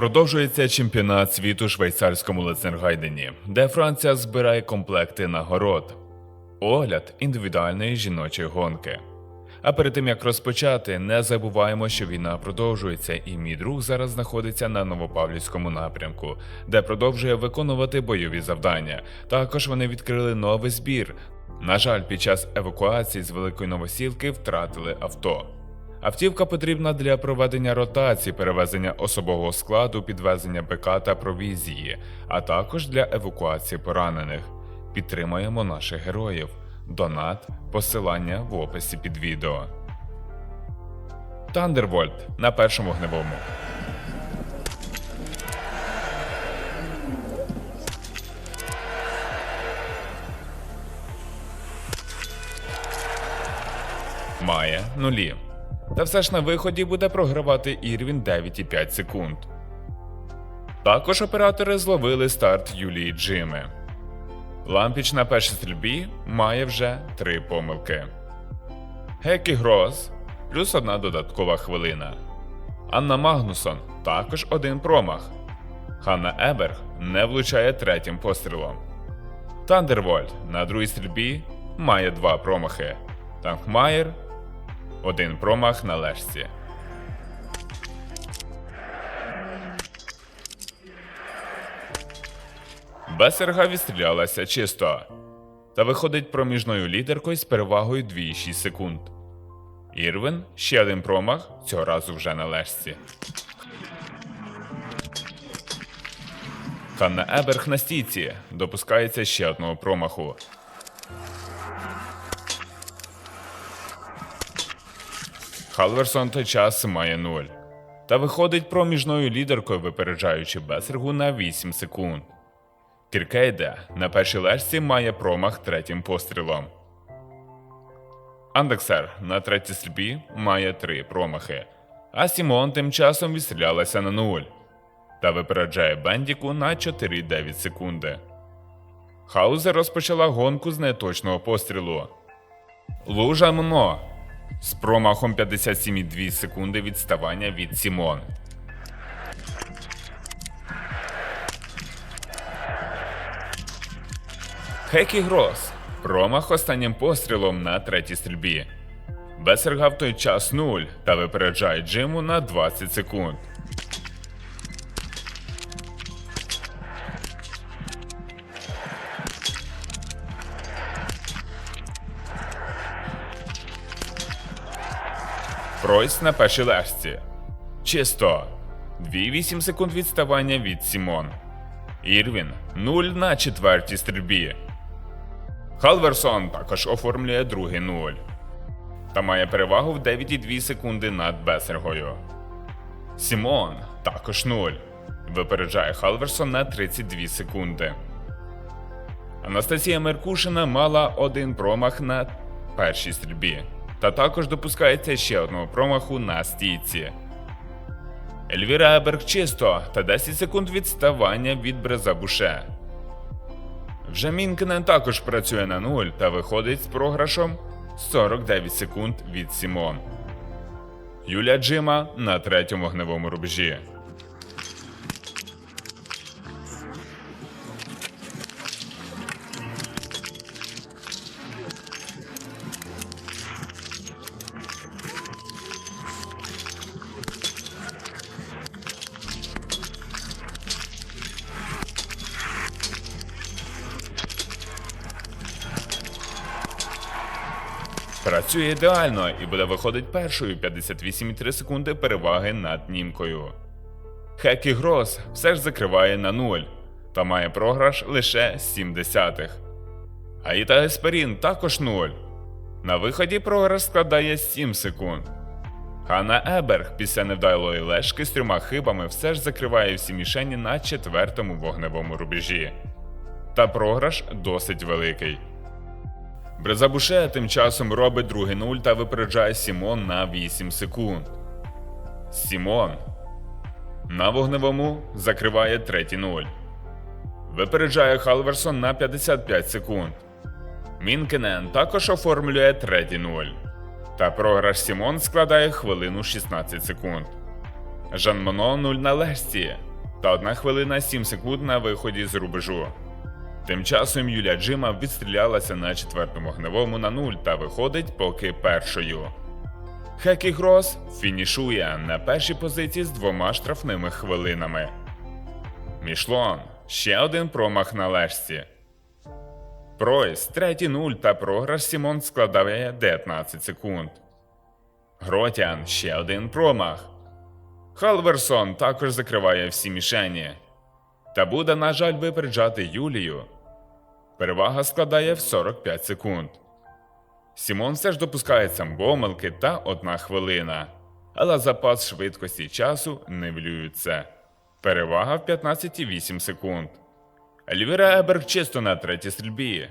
Продовжується чемпіонат світу швейцарському Лецергайдені, де Франція збирає комплекти нагород. Огляд індивідуальної жіночої гонки. А перед тим як розпочати, не забуваємо, що війна продовжується, і мій друг зараз знаходиться на Новопавлівському напрямку, де продовжує виконувати бойові завдання. Також вони відкрили новий збір. На жаль, під час евакуації з Великої Новосілки втратили авто. Автівка потрібна для проведення ротації, перевезення особового складу, підвезення БК та провізії, а також для евакуації поранених. Підтримаємо наших героїв. Донат, посилання в описі під відео. Тандервольт на першому вогневому. Має нулі. Та все ж на виході буде програвати Ірвін 9,5 секунд. Також оператори зловили старт Юлії Джими. Лампіч на першій стрільбі має вже три помилки. Гекі Гроз плюс одна додаткова хвилина. Анна Магнусон також один промах. Ханна Еберг не влучає третім пострілом. Тандервольт на другій стрільбі має два промахи. Танкмаєр один промах на лежці. Бесерга відстрілялася чисто та виходить проміжною лідеркою з перевагою 2,6 секунд. Ірвин ще один промах, цього разу вже на лежці. Ханна Еберг на стійці допускається ще одного промаху. Халверсон той час має 0. Та виходить проміжною лідеркою, випереджаючи Бесергу на 8 секунд. Кіркейде на першій лежці має промах третім пострілом. Андексер на третій стрільбі має 3 промахи, а Сімон тим часом відстрілялася на 0 та випереджає Бендіку на 4,9 секунди. Хаузер розпочала гонку з неточного пострілу. Лужа Мно з промахом 57,2 секунди відставання від Сімон. Хекі Грос. Промах останнім пострілом на третій стрільбі. Бесерга в той час 0 та випереджає Джиму на 20 секунд. Пройс на першій лежці. Чисто. 2,8 секунд відставання від Сімон. Ірвін 0 на четвертій стрільбі. Халверсон також оформлює другий 0. Та має перевагу в 9,2 секунди над Бесергою. Сімон також 0. Випереджає Халверсон на 32 секунди. Анастасія Меркушина мала один промах на першій стрільбі. Та також допускається ще одного промаху на стійці. Ельвіра Еберг чисто та 10 секунд відставання від Брезабуше. Вже Мінкенен також працює на нуль та виходить з програшом 49 секунд від Сімон. Юля Джима на третьому гневому рубежі. Працює ідеально і буде виходить першою 58,3 секунди переваги над німкою. Хекі Грос все ж закриває на 0 та має програш лише 7 десятих. Аїта Есперін також 0. На виході програш складає 7 секунд. Ханна Еберг після невдалої лежки з трьома хибами все ж закриває всі мішені на четвертому вогневому рубежі. Та програш досить великий. Брезабуше тим часом робить другий нуль та випереджає Сімон на 8 секунд. Сімон на вогневому закриває третій нуль. Випереджає Халверсон на 55 секунд. Мінкенен також оформлює третій нуль. Та програш Сімон складає хвилину 16 секунд. Жан Моно 0 на лежці та 1 хвилина 7 секунд на виході з рубежу. Тим часом Юлія Джима відстрілялася на четвертому вогневому на нуль та виходить поки першою. Хекі Грос фінішує на першій позиції з двома штрафними хвилинами. Мішлон ще один промах на лежці. Пройс третій нуль та програш Сімон складає 19 секунд. Гротян ще один промах. Халверсон також закриває всі мішені. Та буде, на жаль, випереджати Юлію. Перевага складає в 45 секунд. Сімон все ж допускає сам помилки та одна хвилина. Але запас швидкості часу нивелюється. Перевага в 15,8 секунд. Ельвіра Еберг чисто на третій стрільбі.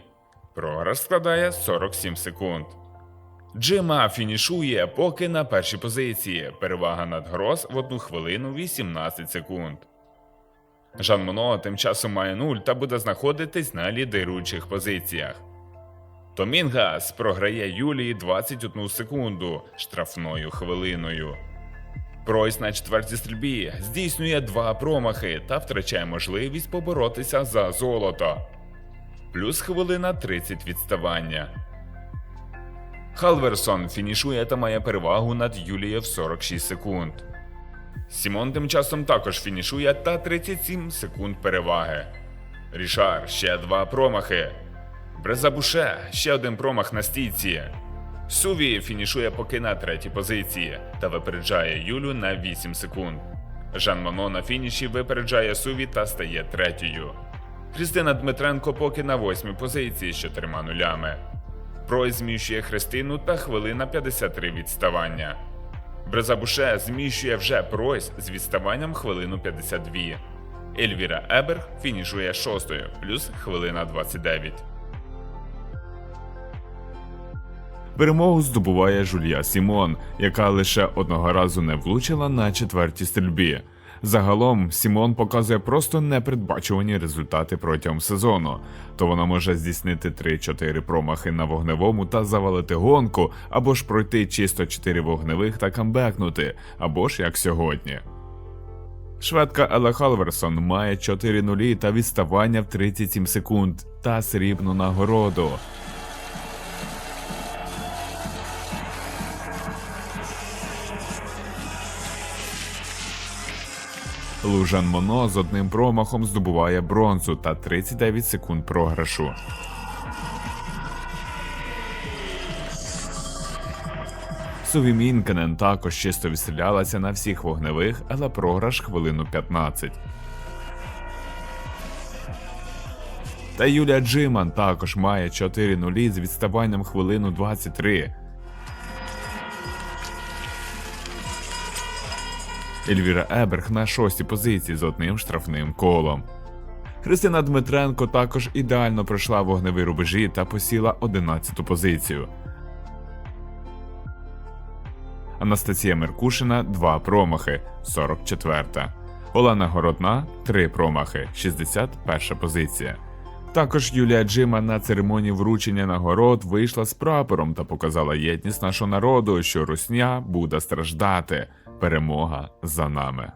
Програш складає 47 секунд. Джима фінішує поки на першій позиції. Перевага над Грос в 1 хвилину 18 секунд. Жан Моно тим часом має 0 та буде знаходитись на лідируючих позиціях. Томінгас програє Юлії 21 секунду штрафною хвилиною. Пройс на четвертій стрільбі здійснює два промахи та втрачає можливість поборотися за золото. Плюс хвилина 30 відставання. Халверсон фінішує та має перевагу над Юлією в 46 секунд. Сімон тим часом також фінішує та 37 секунд переваги. Рішар ще два промахи. Брезабуше ще один промах на стійці. Суві фінішує поки на третій позиції та випереджає Юлю на 8 секунд. Жан Моно на фініші випереджає Суві та стає третьою. Христина Дмитренко поки на восьмій позиції з чотирма нулями. Прой зміщує Христину та хвилина 53 відставання. Брезабуше зміщує вже Пройс з відставанням хвилину 52. Ельвіра Еберг фінішує шостою, плюс хвилина 29. Перемогу здобуває Жулія Сімон, яка лише одного разу не влучила на четвертій стрільбі. Загалом Сімон показує просто непередбачувані результати протягом сезону. То вона може здійснити 3-4 промахи на вогневому та завалити гонку, або ж пройти чисто 4 вогневих та камбекнути, або ж як сьогодні. Шведка Еле Халверсон має 4 нулі та відставання в 37 секунд та срібну нагороду. Лужан Моно з одним промахом здобуває бронзу та 39 секунд програшу. Суві Мінкенен також чисто відстрілялася на всіх вогневих, але програш хвилину 15. Та Юлія Джиман також має 4 нулі з відставанням хвилину 23. Ельвіра Еберг на шостій позиції з одним штрафним колом. Христина Дмитренко також ідеально пройшла вогневі рубежі та посіла 11-ту позицію. Анастасія Меркушина 2 промахи 44. Олена Городна 3 промахи 61 позиція. Також Юлія Джима на церемонії вручення нагород вийшла з прапором та показала єдність нашого народу, що русня буде страждати. Перемога за нами.